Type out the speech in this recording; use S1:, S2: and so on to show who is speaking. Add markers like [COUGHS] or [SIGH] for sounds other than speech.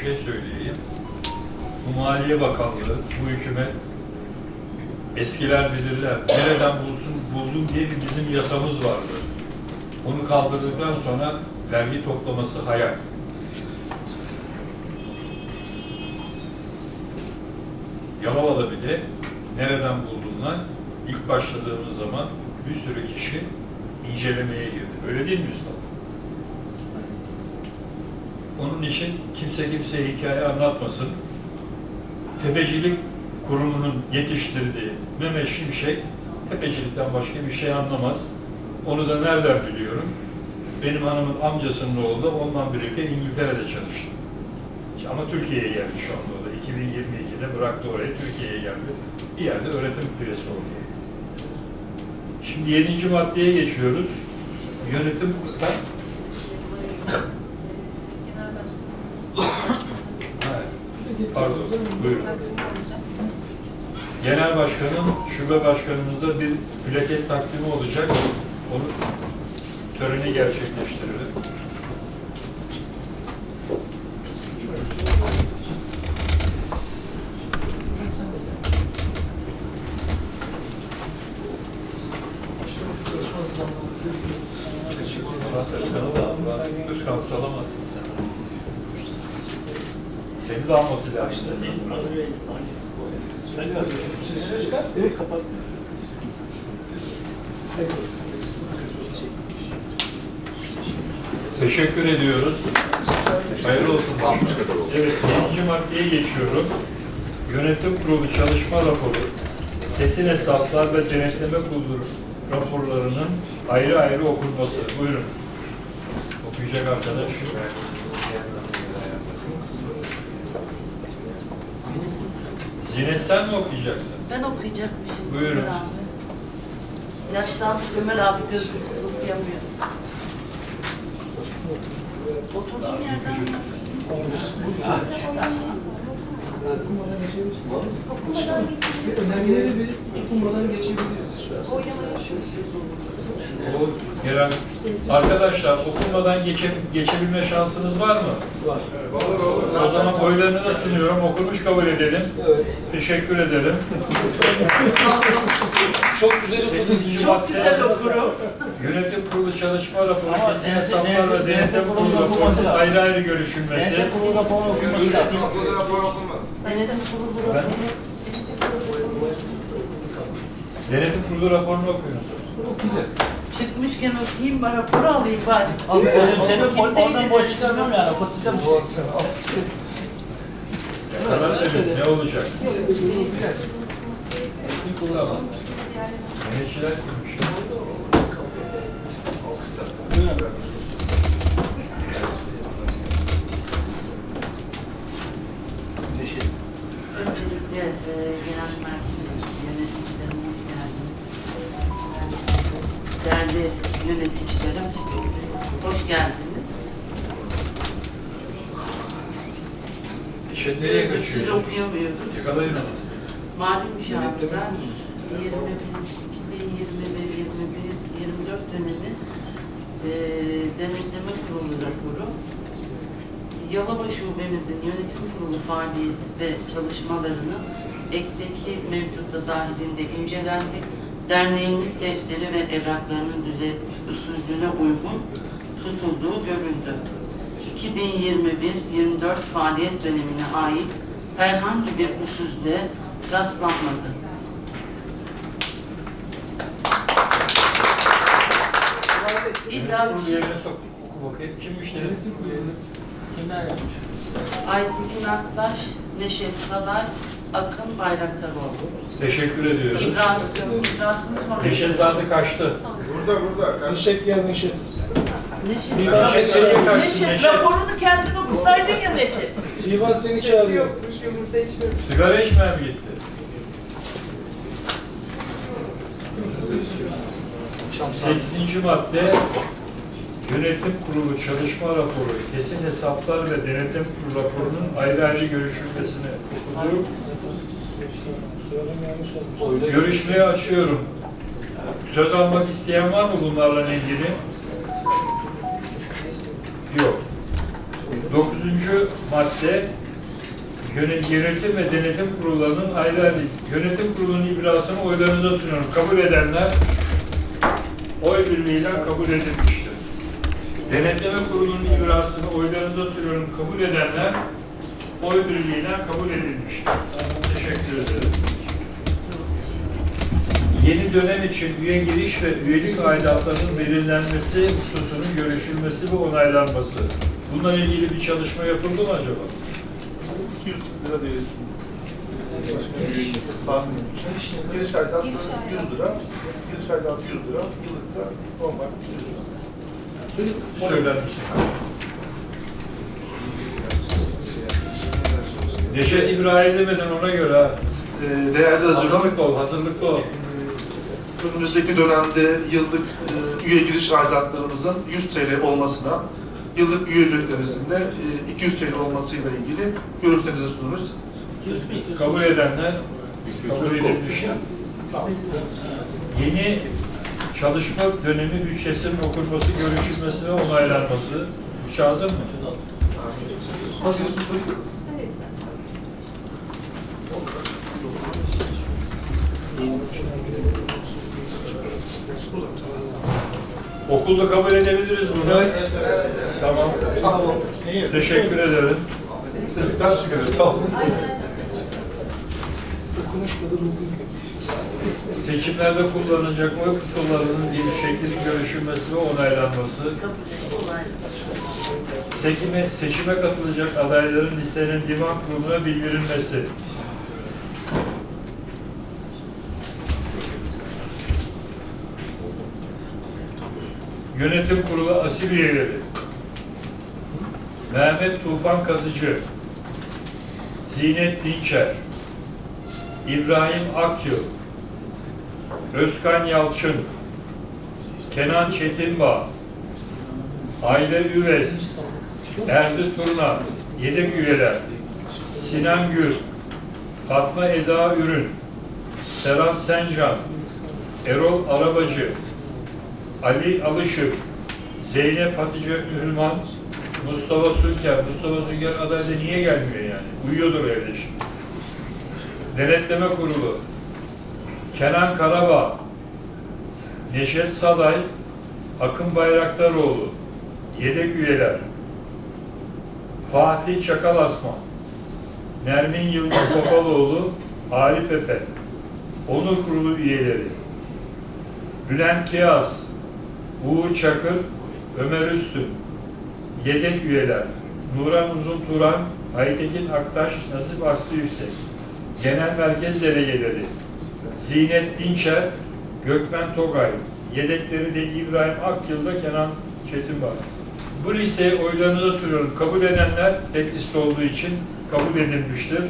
S1: bir şey söyleyeyim. Bu Maliye Bakanlığı, bu hükümet eskiler bilirler. Nereden bulsun, buldum diye bir bizim yasamız vardı. Onu kaldırdıktan sonra vergi toplaması hayal. Yalova'da bile nereden buldumlar ilk başladığımız zaman bir sürü kişi incelemeye girdi. Öyle değil mi Üstad? Onun için kimse kimseye hikaye anlatmasın. Tefecilik kurumunun yetiştirdiği Mehmet Şimşek tefecilikten başka bir şey anlamaz. Onu da nereden biliyorum? Benim hanımın amcasının oğlu da onunla birlikte İngiltere'de çalıştı. Ama Türkiye'ye geldi şu anda o da. 2022'de bıraktı orayı, Türkiye'ye geldi. Bir yerde öğretim üyesi oldu. Şimdi yedinci maddeye geçiyoruz. Yönetim... Ben... Ha, Pardon, buyurun. Genel Başkanım, Şube Başkanımızda bir plaket takdimi olacak. Onu töreni gerçekleştirelim. Özkan sen. Alması lazım. Teşekkür ediyoruz. Hayırlı olsun. Evet, ikinci maddeye geçiyorum. Yönetim kurulu çalışma raporu, kesin hesaplar ve denetleme kurulu raporlarının ayrı ayrı okunması. Buyurun. Okuyacak arkadaş. Zinet sen mi okuyacaksın?
S2: Ben okuyacakmışım.
S1: Buyurun.
S2: Ömer abi. Yaşlandık Ömer abi gözümüzü okuyamıyoruz. Oturduğum yerden
S3: Önergeleri verip okunmadan geçebiliriz istersen.
S1: O arkadaşlar okunmadan geçe, geçebilme şansınız var mı?
S3: Var.
S1: O zaman oylarını da sunuyorum. Okumuş kabul edelim.
S3: Evet.
S1: Teşekkür edelim.
S3: Çok güzel
S1: Sekizinci
S3: okudunuz.
S2: Çok güzel okurum.
S1: yönetim kurulu çalışma raporu, kesin
S4: denetim-
S1: hesaplar ve
S4: denetim-
S1: denetim
S4: denetim
S1: kurulu
S4: kurulu
S1: raporu ayrı ayrı görüşülmesi.
S4: Denetim kurulu raporu okunması lazım.
S5: Okulda rapor okunmadı.
S2: Denetim kurulu
S1: Ben-
S2: raporu.
S1: Denetim kurulu raporunu okuyunuz.
S3: Güzel.
S2: Çıkmışken okuyayım, ben raporu alayım bari.
S4: Abi benim senin o- oradan boş çıkarmıyorum yani. Okutacağım.
S1: Karar verin. Ne olacak? Tamam. Yöneticiler kurmuş.
S2: Öncelikle e, genel merkez yöneticilerim hoş geldiniz. Değerli yöneticilerim, hoş geldiniz.
S1: İşe nereye
S2: Siz
S1: kaçıyorsunuz?
S2: okuyamıyoruz.
S1: Yakalayın onu.
S2: Mali müşavirler 21, 2021, 21, 24 dönemi e, denetleme kurulu raporu Yalova Şubemizin yönetim kurulu faaliyeti ve çalışmalarını ekteki mevcutta dahilinde incelendi. Derneğimiz defteri ve evraklarının düzey usulüne uygun tutulduğu görüldü. 2021-24 faaliyet dönemine ait herhangi bir usulde rastlanmadı. İlla.
S1: Oku bakayım. Denetim kurulu yerine?
S4: Kimler yapmış?
S2: Aytekin Aktaş, Neşet Saday, Akın Bayraktaroğlu.
S1: Teşekkür ediyoruz.
S2: İbrahim, İbrahim'in sonra.
S1: Neşezade kaçtı.
S5: Burada burada. Kaç-
S3: Neşet gel Neşet.
S2: Neşet.
S1: Neşet kaçtı.
S2: Neşet,
S1: Neşet.
S2: raporunu kendin okusaydın ya Neşet.
S3: İvan seni çağırıyor.
S1: Sigara içmeye mi gitti? Sekizinci madde Yönetim Kurulu Çalışma Raporu, Kesin Hesaplar ve Denetim Kurulu raporunun ayrı ayrı görüşülmesini okudu. Görüşmeye açıyorum. Söz almak isteyen var mı bunlarla ilgili? Yok. Dokuzuncu madde yöne- yönetim ve denetim kurullarının ayrı ayrı yönetim kurulunun ibrasını oylarınıza sunuyorum. Kabul edenler oy birliğiyle kabul edilmiştir. Denetleme kurulunun ibrasını oylarınıza sunuyorum. Kabul edenler oy birliğiyle kabul edilmiştir. Teşekkür ederim. Yeni dönem için üye giriş ve üyelik aidatlarının belirlenmesi hususunun görüşülmesi ve onaylanması. Bununla ilgili bir çalışma yapıldı mı acaba?
S6: 200 lira diye Tahmin Giriş aidatı 100 lira, giriş aidatı 100 lira, yıllıkta normal 100 lira.
S1: Misin? Neşet İbrahim demeden ona göre ha.
S6: Ee, Değerli hazırlık,
S1: Hazırlıklı ol, hazırlıklı ol.
S6: önümüzdeki dönemde yıllık e, üye giriş aidatlarımızın 100 TL olmasına, yıllık üye ücretlerimizin de e, 200 TL olmasıyla ilgili görüşlerinizi sunuyoruz.
S1: Kabul edenler kabul edilmişler. Yeni çalışma dönemi bütçesinin okunması, görüşülmesi ve onaylanması. Bu hazır mı? Okulda kabul edebiliriz bunu.
S3: Evet.
S1: Tamam. Teşekkür ederim.
S6: Ders çıkarıyoruz. Kalsın.
S1: Seçimlerde kullanılacak oy kutularının bir şeklinin görüşülmesi ve onaylanması. Seçime, seçime katılacak adayların listenin divan kuruluna bildirilmesi. Yönetim kurulu asil üyeleri. Mehmet Tufan Kazıcı. Zinet Dinçer. İbrahim Akyıl. Özkan Yalçın, Kenan Çetinbağ, Aile Üves, Erdi Turna, yedek üyeler, Sinan Gür, Fatma Eda Ürün, Serap Sencan, Erol Arabacı, Ali Alışık, Zeynep Hatice Ülman, Mustafa Sülker. Mustafa Sülker aday da niye gelmiyor yani? Uyuyordur evde şimdi. Denetleme Kurulu, Kenan Karabağ, Neşet Saday, Akın Bayraktaroğlu, yedek üyeler, Fatih Çakal Asman, Nermin Yıldız [COUGHS] Topaloğlu, Arif Efe, Onur Kurulu üyeleri, Bülent Kiyaz, Uğur Çakır, Ömer Üstün, yedek üyeler, Nuran Uzun Turan, Aytekin Aktaş, Nasip Aslı Yüksek, Genel Merkez Delegeleri, Zinet Dinçer, Gökmen Togay, yedekleri de İbrahim Akyıl'da Kenan Çetinbay. Bu listeyi oylarınıza sürüyorum. Kabul edenler tek liste olduğu için kabul edilmiştir.